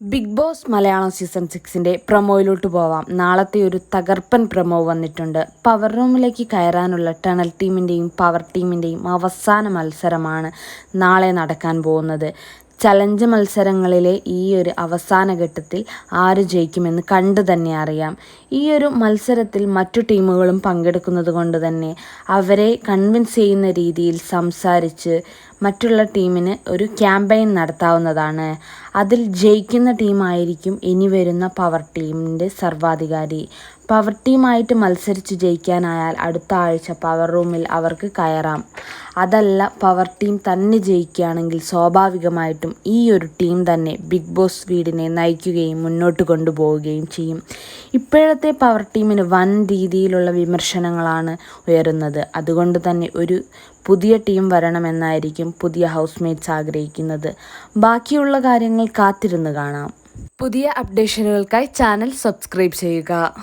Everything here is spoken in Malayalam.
ബിഗ് ബോസ് മലയാളം സീസൺ സിക്സിന്റെ പ്രൊമോയിലോട്ട് പോവാം. നാളത്തെ ഒരു തകർപ്പൻ പ്രൊമോ വന്നിട്ടുണ്ട്. പവർ റൂമിലേക്ക് കയറാനുള്ള ടണൽ ടീമിന്റെയും പവർ ടീമിന്റെയും അവസാന മത്സരമാണ് നാളെ നടക്കാൻ പോകുന്നത്. ചലഞ്ച് മത്സരങ്ങളിലെ ഈ ഒരു അവസാന ഘട്ടത്തിൽ ആര് ജയിക്കുമെന്ന് കണ്ടു തന്നെ അറിയാം. ഈ ഒരു മത്സരത്തിൽ മറ്റു ടീമുകളും പങ്കെടുക്കുന്നത് കൊണ്ട് തന്നെ അവരെ കൺവിൻസ് ചെയ്യുന്ന രീതിയിൽ സംസാരിച്ച് മറ്റുള്ള ടീമിന് ഒരു ക്യാമ്പയിൻ നടത്താവുന്നതാണ്. അതിൽ ജയിക്കുന്ന ടീമായിരിക്കും ഇനി വരുന്ന പവർ ടീമിന്റെ സർവാധികാരി. പവർ ടീമായിട്ട് മത്സരിച്ച് ജയിക്കാനായാൽ അടുത്ത ആഴ്ച പവർ റൂമിൽ അവർക്ക് കയറാം. അതല്ല പവർ ടീം തന്നെ ജയിക്കുകയാണെങ്കിൽ സ്വാഭാവികമായിട്ടും ഈ ഒരു ടീം തന്നെ ബിഗ് ബോസ് വീടിനെ നയിക്കുകയും മുന്നോട്ട് കൊണ്ടുപോവുകയും ചെയ്യും. ഇപ്പോഴത്തെ പവർ ടീമിന് വൻ രീതിയിലുള്ള വിമർശനങ്ങളാണ് ഉയരുന്നത്. അതുകൊണ്ട് തന്നെ ഒരു പുതിയ ടീം വരണമെന്നായിരിക്കും പുതിയ ഹൗസ് മേറ്റ്സ് ആഗ്രഹിക്കുന്നത്. ബാക്കിയുള്ള കാര്യങ്ങൾ കാത്തിരുന്ന് കാണാം. പുതിയ അപ്ഡേഷനുകൾക്കായി ചാനൽ സബ്സ്ക്രൈബ് ചെയ്യുക.